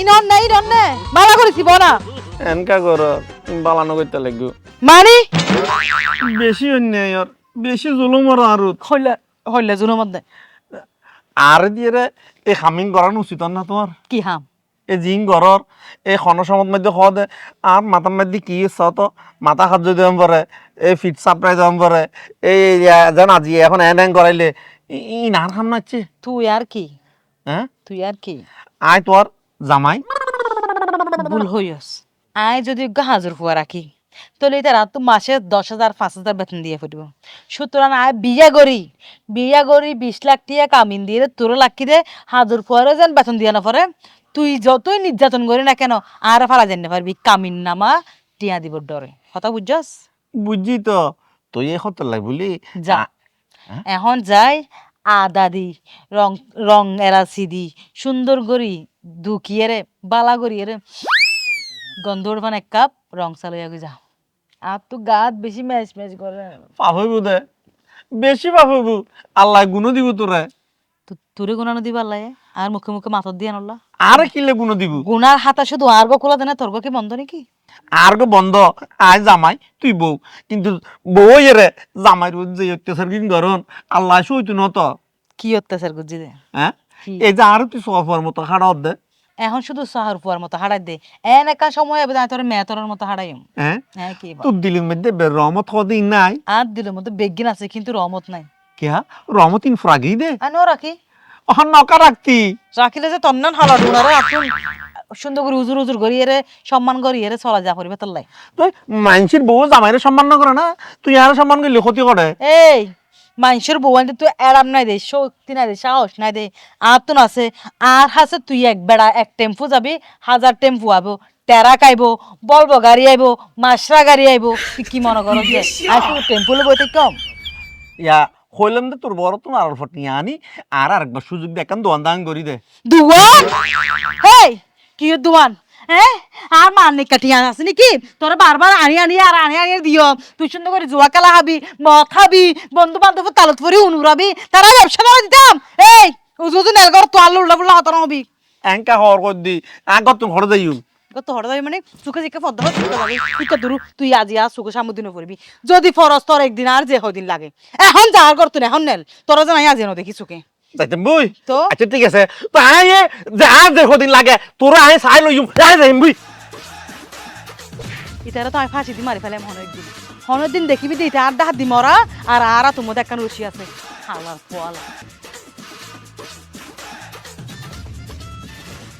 ইনন না ইনন না। মালা করেছি বনা। এনকা কর বালানো করতে লাগবো। মানি? বেশি অন্যায় আর বেশি জুলুম আর আরও। হইলে হইলে জুনো মধ্যে আর দিয়ে রে এই হামিং করানো উচিত না তোমার? কি হাম? এই জিং ঘরর এই খনসমত মধ্যে খাওয়া দে। আর মাথার মধ্যে কি ইচ্ছা তো মাথা সাহায্য দিলাম পরে এই ফিট সাপ্লাই দিলাম পরে এই যেন আজি এখন এন এন করাইলে ই- ই নার খাম নাচ্ছে। তুই আর কি? হ্যাঁ? তুই আর কি? আয় তোর জামাই। ভুল হইস আয় যদি হাজার ফুয়া রাখি তাহলে তারা তো মাসে দশ হাজার পাঁচ হাজার বেতন দিয়ে ফুটব। সুতরাং আয় বিয়া করি বিয়া করি বিশ লাখ টিয়া কামিন দিয়ে তোর লাখি দে হাজার ফুয়ারও যেন বেতন দিয়ে না পরে তুই যতই নির্যাতন করি না কেন আর ফালা জানতে পারবি কামিন নামা টিয়া দিব ডরে। কথা বুঝছস? বুঝছি তো তুই এই হতে লাই বলি যা। হ্যাঁ? এখন যাই আদা দি রং রং এলাচি দি সুন্দর করি দুকিয়ে রে বালা করিয়ে রে গন্ধ উঠবান এক কাপ রং চালইয়া যা আর তো গাত বেশি ম্যাচ ম্যাচ করে। পাপ হইব দে। বেশি পাপ হইব। আল্লাহ গুণ দিব তোরে। তো তোরে গুণানো দিবার লাগে আর মুখে মুখে মাথর দিয়ে আনলা আর কিলে গুণ দিব? গুনার হাতা শুধু আর গো খোলা দেনা তোর কি বন্ধ নাকি? আর গো বন্ধ আয় জামাই তুই বউ। কিন্তু বউ এরে জামাই রোজ যে অত্যাচার কিন গরন আল্লাহ সইতু নত। কি অত্যাচার করছি দে হ্যাঁ? এই যে আর তুই সফর মতো খাড়া দে। এখন শুধু সাহার পুয়ার মতো হারাই দে। এন একা সময় এবার তোর মেতরের মতো হারাইম হ্যাঁ? হ্যাঁ কি? তোর দিলের মধ্যে রহমত হদিন নাই। আর দিলের মতো বেগিন আছে কিন্তু রমত নাই। কি কেয়া রহমত ইন ফ্রাগি দে। আনো রাখি। অহন নকা রাখতি। রাখিলে যে তন্নান হালা ডুনারে আপন সুন্দর করে উজুর উজুর করিয়ে রে সম্মান করিয়ে রে চলা যা পরিবে তোর লাই তুই মানসির বউ জামাইরে সম্মান না করে না তুই আর সম্মান করলে ক্ষতি করে। এই মানুষের বউয়ানটা তুই এরাম নাই দে শক্তি নাই দে সাহস নাই দে আর তো আছে আর হাসে তুই এক বেড়া এক টেম্পু যাবি হাজার টেম্পু আবো টেরা খাইবো বলব গাড়ি আইবো মাসরা গাড়ি আইবো তুই কি মনে করো যে আর টেম্পু লবো তুই কম? ইয়া হইলাম দে তোর বড় তোমার আর ফট নিয়ে আনি আর আরেকবার সুযোগ দে একখান দোয়ান দান করি দে। দুয়ান? কি দুয়ান হ্যাঁ আর মানে কাটিয়ান আছে নাকি? তোরা বারবার আনি আনি আর আনি আনি দিও। তুই সুন্দর করে জুয়া খেলা খাবি মদ খাবি বন্ধু বান্ধব তালত পরি উনুরাবি তারা ব্যবসা করে দিতাম। এই উজুজু নেলগর তো আলু উল্লা ফুল্লা হতানো হবি। এঙ্কা হওয়ার কর দি আগত তুমি ঘরে যাইও কত হড় যাবি মানে চোখে জিকে পদ্ম তুই তো দূর তুই আজি আর চোখে সামু দিনও করবি যদি ফরস তোর একদিন আর যে হদিন লাগে। এখন যার করতো না এখন নেল। তোরা জানাই আজি ন দেখি চোখে যাইতাম বুই তো? আচ্ছা ঠিক আছে তো আয় যা দেখো দিন লাগে তোরা আয় চাই লইম আয় যাইম বুই ইতারা তো আমি ফাঁসি দি মারি ফেলাম হনের দিন হনের দিন দেখিবি দি ইটা আর ডাহাত দি মরা আর আর তোমাদের একখান রুচি আছে হালার পোয়ালা